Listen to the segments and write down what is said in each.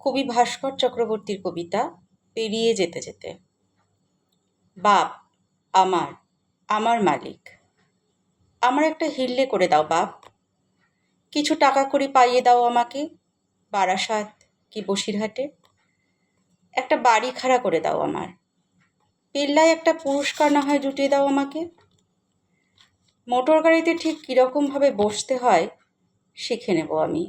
কবি ভাস্কর চক্রবর্তীর কবিতা, পেরিয়ে যেতে যেতে বাপ, আমার আমার মালিক, আমার একটা হিল্লে করে দাও বাপ। কিছু টাকা করে পাইয়ে দাও আমাকে, বারাসাত কি বসিরহাটে। একটা বাড়ি খাড়া করে দাও আমার, পেল্লায় একটা পুরস্কার না হয় জুটিয়ে দাও আমাকে। মোটর গাড়িতে ঠিক কীরকমভাবে বসতে হয়, শিখে নেব আমি।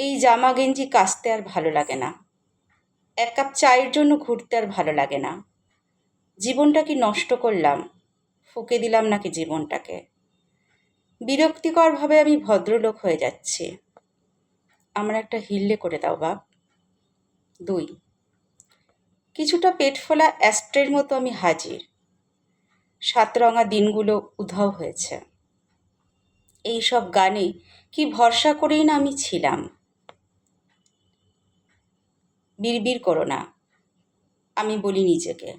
এই জামা গেঞ্জি কাচতে আর ভালো লাগে না। এক কাপ চায়ের জন্য ঘুরতে আর ভালো লাগে না। জীবনটা কি নষ্ট করলাম, ফুকে দিলাম নাকি জীবনটাকে? বিরক্তিকরভাবে আমি ভদ্রলোক হয়ে যাচ্ছি। আমার একটা হিল্লে করে দাও, বাপ। দুই। কিছুটা পেট ফোলা অ্যাস্ট্রের মতো আমি হাজির। সাতরঙা দিনগুলো উধাও হয়েছে। এই সব গানে কি ভরসা করেই না আমি ছিলাম। বিড়বিড় করো না। আমি বলি নিজেকে।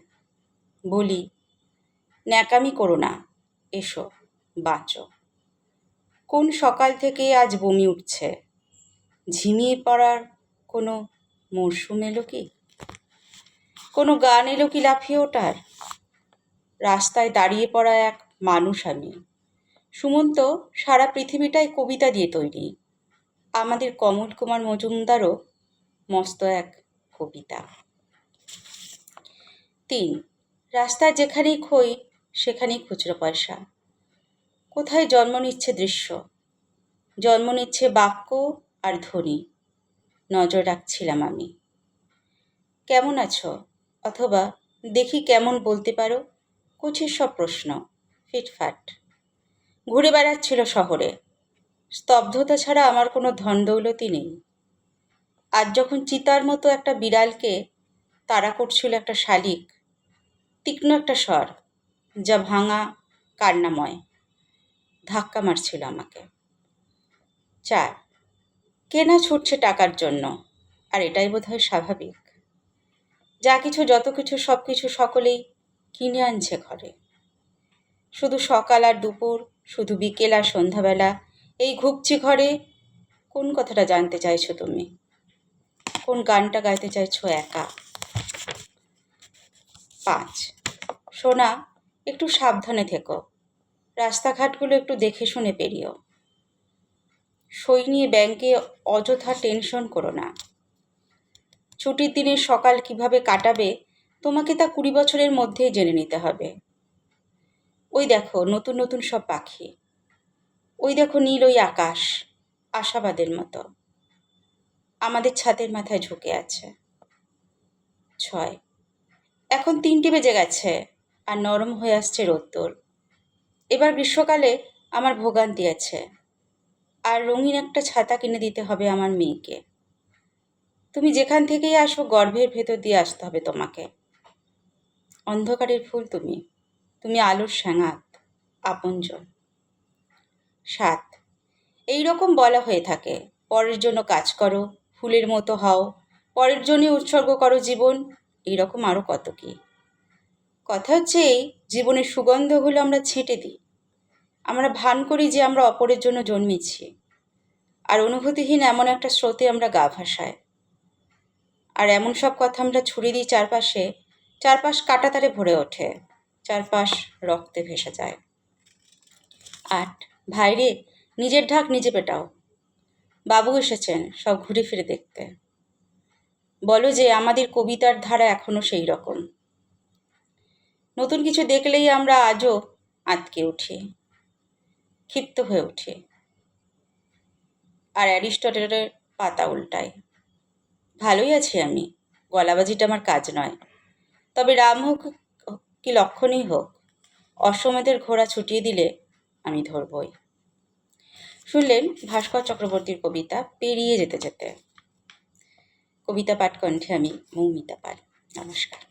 বলি, ন্যাকামি করো না। এসো, বাঁচো। কোন সকাল থেকে আজ বমি উঠছে? ঝিমিয়ে পড়ার কোনো মরশুম এলো কি? কোনো গান এলো কি লাফিয়ে ওঠার? রাস্তায় দাঁড়িয়ে পড়া এক মানুষ আমি। সুমন্ত, সারা পৃথিবীটাই কবিতা দিয়ে তৈরি। আমাদের কমল কুমার মজুমদারও মস্ত এক কবিতা। তিন রাস্তায় যেখানেই খই, সেখানেই খুচরো পয়সা। কোথায় জন্ম নিচ্ছে দৃশ্য? জন্ম নিচ্ছে বাক্য আর ধ্বনি। নজর রাখছিলাম আমি। কেমন আছো? অথবা দেখি কেমন বলতে পারো? কুচির সব প্রশ্ন, ফিটফাট। ঘুরে বেড়াচ্ছিল শহরে। স্তব্ধতা ছাড়া আমার কোনো ধন দৌলতি নেই। আজ যখন চিতার মতো একটা বিড়ালকে তাড়া করছিল একটা শালিক, তীক্ষ্ণ একটা স্বর, যা ভাঙা কান্নাময়, ধাক্কা মারছিল আমাকে। চার, কেনা ছুটছে টাকার জন্য, আর এটাই বোধহয় স্বাভাবিক। যা কিছু, যত কিছু, সব কিছু সকলেই কিনে আনছে ঘরে। শুধু সকাল আর দুপুর, শুধু বিকেল আর সন্ধ্যাবেলা, এই ঘুপচি ঘরে কোন কথাটা জানতে চাইছো তুমি? কোন গানটা গাইতে চাইছো একা? পাঁচ। সোনা, একটু সাবধানে থেকো। রাস্তাঘাটগুলো একটু দেখে শুনে পেরিও সই নিয়ে ব্যাংকে অযথা টেনশন করো না। ছুটির দিনের সকাল কীভাবে কাটাবে, তোমাকে তা কুড়ি বছরের মধ্যেই জেনে নিতে হবে। ওই দেখো, নতুন নতুন সব পাখি। ওই দেখো নীল ওই আকাশ, আশাবাদের মতো। আমাদের ছাদের মাথায় ঝুঁকে আছে। ছয়। এখন তিনটে বেজে গেছে আর নরম হয়ে আসছে রোদ্দুর এবার গ্রীষ্মকালে আমার ভোগান্তি আছে। আর রঙিন একটা ছাতা কিনে দিতে হবে আমার মেয়েকে। তুমি যেখান থেকেই আসো, গর্ভের ভেতর দিয়ে আসতে হবে তোমাকে। অন্ধকারের ফুল তুমি। তুমি আলোর স্যাঙাত, আপনজন। সাত। এই রকম বলা হয়ে থাকে, পরের জন্য কাজ করো ফুলের মতো হও। পরের জন্য উৎসর্গ করো জীবন। এইরকম আরও কত কী? কথা হচ্ছে এই, জীবনের সুগন্ধগুলো আমরা ছেঁটে দিই। আমরা ভান করি যে আমরা অপরের জন্য জন্মেছি। আর অনুভূতিহীন এমন একটা স্রোতে আমরা গা ভাসায় আর এমন সব কথা আমরা ছুড়ে দিই চারপাশে। চারপাশ কাটাতারে ভরে ওঠে। চারপাশ রক্তে ভেসে যায়। আট, ভাইরে, নিজের ঢাক নিজে পেটাও। বাবু এসেছেন, সব ঘুরে ফিরে দেখতে। বলো যে, আমাদের কবিতার ধারা এখনও সেই রকম। নতুন কিছু দেখলেই আমরা আজও আঁতকে উঠি, ক্ষিপ্ত হয়ে উঠি। আর অ্যারিস্টটেলের পাতা উল্টাই ভালোই আছি আমি, গলাবাজিটা আমার কাজ নয়। তবে রাম হোক কি লক্ষণই হোক, অশ্বমেধের ঘোড়া ছুটিয়ে দিলে আমি ধরবই। শুনলেন ভাস্কর চক্রবর্তীর কবিতা পেরিয়ে যেতে যেতে। কবিতা পাঠ কণ্ঠে আমি মৌমিতা পাল। নমস্কার।